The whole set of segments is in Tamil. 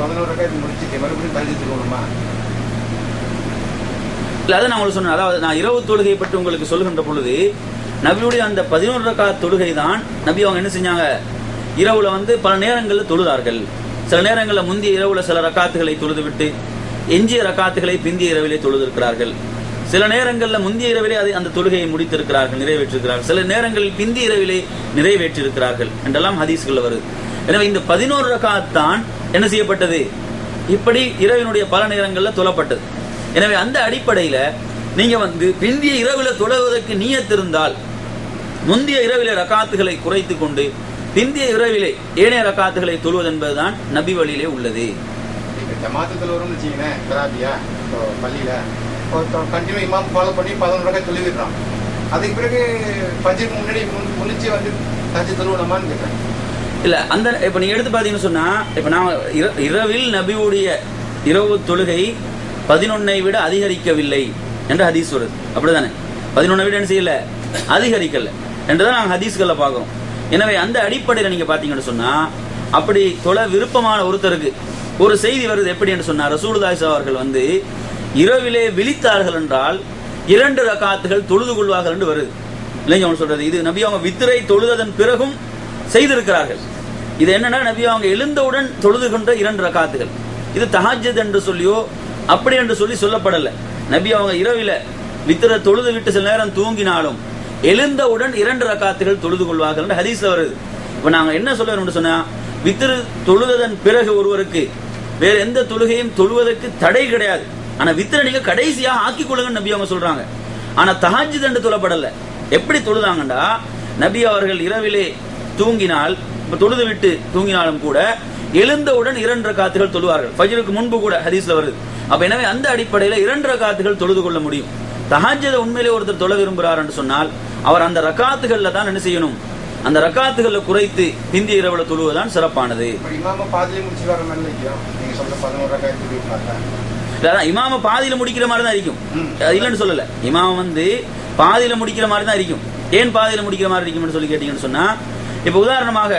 பதினோரு ரக்காயத்து முடிச்சுட்டு மறுபடியும் தள்ளி திருவணுமா அதை நான் உங்களுக்கு சொன்னேன். அதாவது நான் இரவு தொழுகை பற்றி உங்களுக்கு சொல்லுகின்ற பொழுது நபியுடைய அந்த பதினோரு ரக்கா தொழுகை தான் நபி அவங்க என்ன செஞ்சாங்க? இரவுல வந்து பல நேரங்களில் தொழுதார்கள். சில நேரங்களில் முந்தைய இரவுல சில ரக்காத்துகளை தொழுது விட்டு எஞ்சிய ரக்காத்துகளை பிந்திய இரவிலே தொழுதிருக்கிறார்கள். சில நேரங்களில் முந்தைய இரவிலே அதை அந்த தொழுகையை முடித்திருக்கிறார்கள் நிறைவேற்றிருக்கிறார்கள். சில நேரங்களில் பிந்தி இரவிலே நிறைவேற்றிருக்கிறார்கள் என்றெல்லாம் ஹதீஸ்கள் வருது. எனவே இந்த பதினோரு ரக்காத் தான் என்ன செய்யப்பட்டது? இப்படி இரவினுடைய பல நேரங்களில் தொழப்பட்டது எனவே அந்த அடிப்படையில் நீங்க வந்து பிந்திய இரவில் தொழுவதற்கு நீயத்திருந்தால் முந்தைய இரவிலே ரக்காத்துகளை குறைத்து கொண்டு பிந்திய இரவிலே ஏனைய ரக்காத்துகளை தொழுவது என்பதுதான் நபி வழியிலே உள்ளது. இப்போ வரும்னு வச்சுக்கங்களேன் இப்போ பள்ளியில் கண்டினியூ இமாம் ஃபாலோ பண்ணி பதினொரு ரக்காய் தொழுவிடுறான் அதுக்கு பிறகு பஜ்ருக்கு முன்னாடி முன்- முன்னிச்சு வந்து தச்சு தொழுவலாமான்னு கேட்குறேன் இல்ல அந்த இப்ப நீங்கள் எடுத்து பாத்தீங்கன்னு சொன்னா இப்ப நான் இர- இரவில் நபியுடைய இரவு தொழுகை பதினொன்னை விட அதிகரிக்கவில்லை என்று ஹதீஸ் வருது. அப்படிதானே? பதினொன்னை விட என்ன செய்யல? அதிகரிக்கல. என்றுதான் நாங்க ஹதீஸ்கள்ல பாக்குறோம். எனவே அந்த அடிப்படையில நீங்க பாத்தீங்கன்னு சொன்னா அப்படி தொலை விருப்பமான ஒருத்தருக்கு ஒரு செய்தி வருது எப்படி என்று சொன்னா ரசூலுதாஸ் அவர்கள் வந்து இரவிலே விழித்தார்கள் என்றால் இரண்டு ரகாத்துகள் தொழுது கொள்வார்கள் என்று வருது. இல்லைங்க அவங்க சொல்றது இது நபி அவங்க வித்திரை தொழுததன் பிறகும் செய்திருக்கிறார்கள். இது என்னன்னா நபி அவங்க எழுந்தவுடன் தொழுது கொண்ட இரண்டு ரகாத்துகள் இது தஹாஜத் என்று சொல்லியோ அப்படி என்று சொல்லி சொல்லப்படலை. நபி அவங்க இரவில வித்திர தொழுது விட்டு சில நேரம் தூங்கினாலும் எழுந்தவுடன் இரண்டு ரகாத்துகள் தொழுது கொள்வார்கள் என்று ஹதீஸ்ல வருது. இப்ப நாங்க என்ன சொல்ல சொன்னா வித்திரு தொழுததன் பிறகு ஒருவருக்கு வேற எந்த தொழுகையும் தொழுவதற்கு தடை கிடையாது. ஆனா வித்திர நீங்க கடைசியாக ஆக்கி கொள்ளுங்க நபி அவங்க சொல்றாங்க. ஆனா தஹாஜித் என்று தொழப்படல எப்படி தொழுதாங்கண்டா நபி அவர்கள் இரவிலே தூங்கினால் தொழுது விட்டு தூங்கினாலும் கூட எழுந்தவுடன் இரண்டு ரக்காத்துகள் தொழுவார்கள். ஃபஜ்ருக்கு முன்பு கூட ஹதீஸ்ல வருது. அப்ப எனவே அந்த அடிப்படையில இரண்டு ரக்காத்துகள் தொழுது கொள்ள முடியும். தஹஜ்ஜத உண்மையிலே ஒருத்தர் தொழ விரும்புகிறார் என்று சொன்னால் அவர் அந்த ரக்காத்துகள்ல தான் என்ன செய்யணும்? அந்த ரக்காத்துகளை குறைத்து பிந்திய இரவுல தொழுவதுதான் சிறப்பானது. இமாம பாதியில முடிக்கிற மாதிரி தான் இருக்கும். இல்லைன்னு சொல்லல. இமாம் வந்து பாதியில முடிக்கிற மாதிரி தான் இருக்கும். ஏன் பாதியில முடிக்கிற மாதிரி இருக்கும்னு சொல்லி கேட்டீங்கன்னு சொன்னா இப்ப உதாரணமாக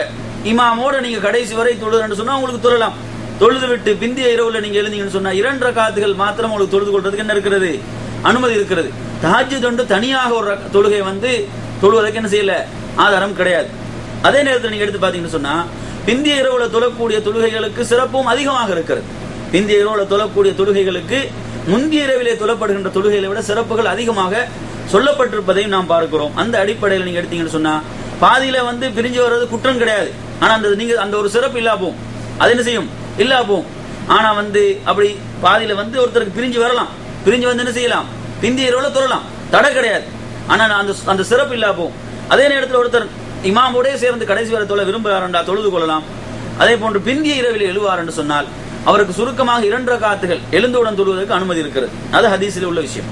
இமாமோட நீங்க கடைசி வரை தொழுதுன்னு சொன்னா உங்களுக்கு தொழலாம். தொழுது விட்டு பிந்திய இரவுல நீங்க எழுந்தீங்கன்னு சொன்னா இரண்டு காத்துகள் மாத்திரம் உங்களுக்கு தொழுது கொள்றதுக்கு என்ன இருக்கிறது? அனுமதி இருக்கிறது. தஹஜ்ஜு தொண்டு தனியாக ஒரு தொழுகை வந்து தொழுவதற்கு என்ன செய்யல? ஆதாரம் கிடையாது. அதே நேரத்தில் நீங்க எடுத்து பாத்தீங்கன்னு சொன்னா பிந்திய இரவுல தொழக்கூடிய தொழுகைகளுக்கு சிறப்பும் அதிகமாக இருக்கிறது. பிந்திய இரவுல தொழக்கூடிய தொழுகைகளுக்கு முந்திய இரவிலே தொழப்படுகின்ற தொழுகைகளை விட சிறப்புகள் அதிகமாக சொல்லப்பட்டிருப்பதையும் நாம் பார்க்கிறோம். அந்த அடிப்படையில் நீங்க எடுத்தீங்கன்னு சொன்னா பாதியில வந்து பிரிஞ்சு வர்றது குற்றம் கிடையாது. ஆனா அந்த நீங்க அந்த ஒரு சிறப்பு இல்லா போகும். அது என்ன செய்யும்? இல்லா போகும். ஆனா வந்து அப்படி பாதியில வந்து ஒருத்தருக்கு பிரிஞ்சு வரலாம். பிரிஞ்சு வந்து என்ன செய்யலாம்? பிந்திய இரவுல தொழலாம் தடை கிடையாது. ஆனா அந்த அந்த சிறப்பு இல்லா போகும். அதே நேரத்தில் ஒருத்தர் இமாமோடே சேர்ந்து கடைசி வரை தொழ விரும்புகிறாரண்டா தொழுது கொள்ளலாம். அதே போன்று பிந்திய இரவில் எழுவார் என்று சொன்னால் அவருக்கு சுருக்கமாக இரண்டு காத்துகள் எழுந்தவுடன் தொழுவதற்கு அனுமதி இருக்கிறது. அது ஹதீஸில் உள்ள விஷயம்.